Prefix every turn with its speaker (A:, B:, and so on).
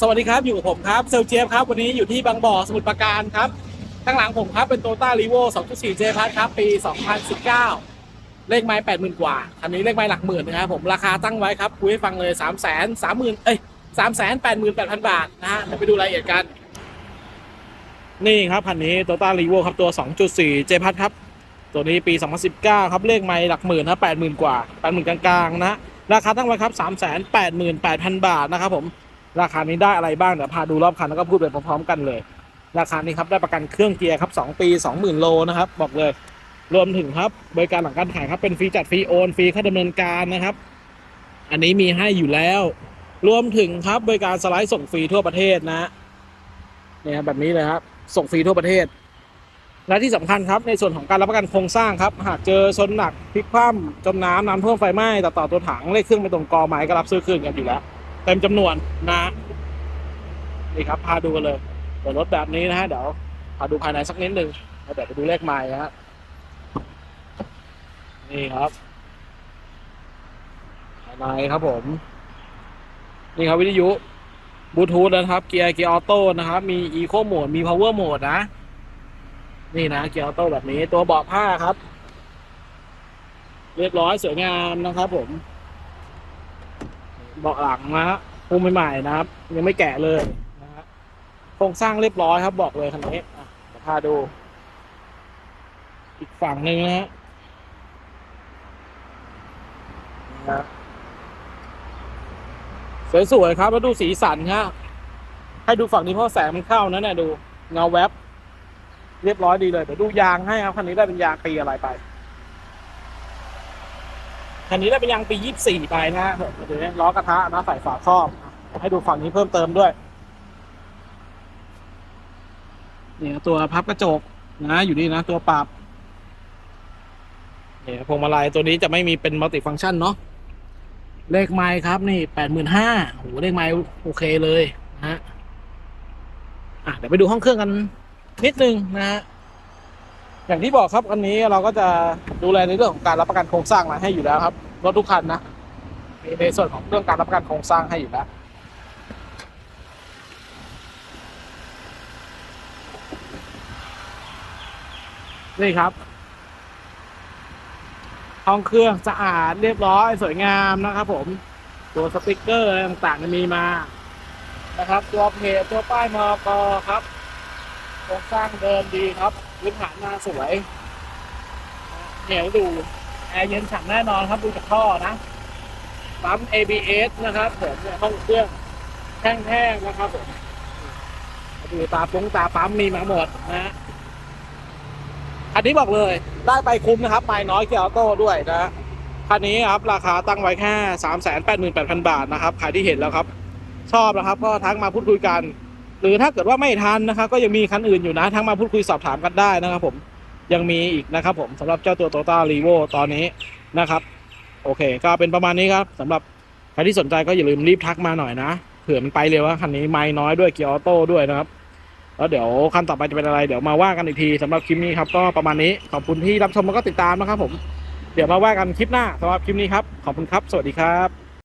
A: สวัสดีครับ อยู่กับผมครับเซลเจฟครับ วันนี้อยู่ที่บางบ่อสมุทรปราการครับ ข้างหลังผมครับเป็นโตต้ารีโว2.4 J พัทครับ ปี 2019 เลขไม้80,000 กว่า คันนี้เลขไม้หลักหมื่นนะครับผม ราคาตั้งไว้ครับ คุยให้ฟังเลย3 0 0 0 0 30,000เอ้ย3 8 8 0 0 0 บาทนะฮะเดี๋ยวไปดูรายละเอียดกัน นี่ครับคันนี้โตต้ารีโวครับตัว 2.4 J พัทครับ ตัวนี้ปี 2019 ครับ เลขไม้หลักหมื่นนะ80,000 กว่า80,000กลางๆนะ ราคาตั้งไว้ครับ388,000 บาทนะครับผม ราคานี้ได้อะไรบ้างเดี๋ยวพาดูรอบคันแล้วก็พูดไปพร้อมๆกันเลย ราคานี้ครับได้ประกันเครื่องเกียร์ครับ 2 ปี 20,000 โลนะครับบอกเลย รวมถึงครับบริการหลังการขายครับเป็นฟรีจัดฟรีโอนฟรีค่าดำเนินการนะครับ อันนี้มีให้อยู่แล้ว รวมถึงครับบริการสไลด์ส่งฟรีทั่วประเทศนะเนี่ยครับแบบนี้เลยครับส่งฟรีทั่วประเทศ และที่สำคัญครับในส่วนของการรับประกันโครงสร้างครับ หากเจอชนหนักพลิกคว่ำจมน้ำน้ำท่วมไฟไหม้ต่อต่อตัวถังเลขเครื่องไปตรงกอไม้ก็รับซื้อคืนกันอยู่แล้ว เต็มจำนวนนะนี่ครับพาดูกันเลยเปิดรถแบบนี้นะฮะเดี๋ยวพาดูภายในสักนิดหนึ่งแล้วเดี๋ยวไปดูเลขไม้นะฮะนี่ครับภายในครับผม นี่ครับวิทยุบลูทูธนะครับ เกียร์เกียร์ออโต้นะครับ มีอีโคโหมดมีพาวเวอร์โหมดนะ นี่นะ เกียร์ออโต้แบบนี้ตัวเบาะผ้าครับ เรียบร้อยสวยงามนะครับผม เบาะหลังนะฮะพุ่มใหม่ๆนะครับ ยังไม่แกะเลยนะฮะโครงสร้างเรียบร้อยครับ บอกเลยคันนี้อะพาดู อีกฝั่งหนึ่งนะฮะนะสวยๆครับ แล้วดูสีสันฮะให้ดูฝั่งนี้เพราะแสงมันเข้านะเนี่ยดูเงาแวบ เรียบร้อยดีเลยเดี๋ยวดูยางให้ครับคันนี้ได้เป็นยางปีอะไรไป คันนี้ได้เป็นยางปี 24 ไปนะฮะเดี๋ยวนี้ล้อกระทะนะใส่ฝาครอบ ให้ดูฝั่งนี้เพิ่มเติมด้วยนี่นะตัวพับกระจกนะอยู่นี่นะ ตัวปรับเนี่ยพวงมาลัยตัวนี้จะไม่มีเป็นมัลติฟังก์ชันเนาะเลขไม้ครับนี่85,000โหเลขไม้โอเคเลยนะฮะอะเดี๋ยวไปดูห้องเครื่องกันนิดนึงนะฮะ อย่างที่บอกครับอันนี้เราก็จะดูแลในเรื่องของการรับประกันโครงสร้างอะไรให้อยู่แล้วครับรถทุกคันนะมีในส่วนของเรื่องการรับประกันโครงสร้างให้อยู่แล้วนี่ครับห้องเครื่องสะอาดเรียบร้อยสวยงามนะครับ ผมตัวสติกเกอร์อะไรต่างๆมีมานะครับ ตัวเพจตัวป้ายมอกครับโครงสร้างเดิมดีครับ พื้นฐานมาสวยเหนียวดูแอร์เย็นฉ่ำแน่นอนครับดูจากท่อนะปั๊ม ABS นะครับผมเนี่ยห้องเครื่องแท่งๆนะครับผมดูตาปุ้งตาปั๊มมีมาหมดนะฮะอันนี้บอกเลยได้ไปคุ้มนะครับ ไม่น้อยเกียร์ออโต้ด้วยนะฮะคันนี้ครับ ราคาตั้งไว้แค่ 3 8 8 0 0 0 บาทนะครับใครที่เห็นแล้วครับ ชอบนะครับ ก็ทักมาพูดคุยกัน หรือถ้าเกิดว่าไม่ทันนะครับก็ยังมีคันอื่นอยู่นะทั้งมาพูดคุยสอบถามกันได้นะครับ ผมยังมีอีกนะครับ ผมสำหรับเจ้าตัว Toyota r e v o ตอนนี้นะครับ โอเค ก็เป็นประมาณนี้ครับสำหรับใครที่สนใจก็อย่าลืมรีบทักมาหน่อยนะเผื่อมันไปเร็วว่าคันนี้ไม่น้อยด้วยเกียร์ออโต้ด้วยนะครับแล้วเดี๋ยวคันต่อไปจะเป็นอะไรเดี๋ยวมาว่ากันอีกทีสำหรับคลิปนี้ครับก็ประมาณนี้ขอบคุณที่รับชมแล้วก็ติดตามนะครับ ผม เดี๋ยวมาว่ากันคลิปหน้าสำหรับคลิปนี้ครับขอบคุณครับ สวัสดีครับ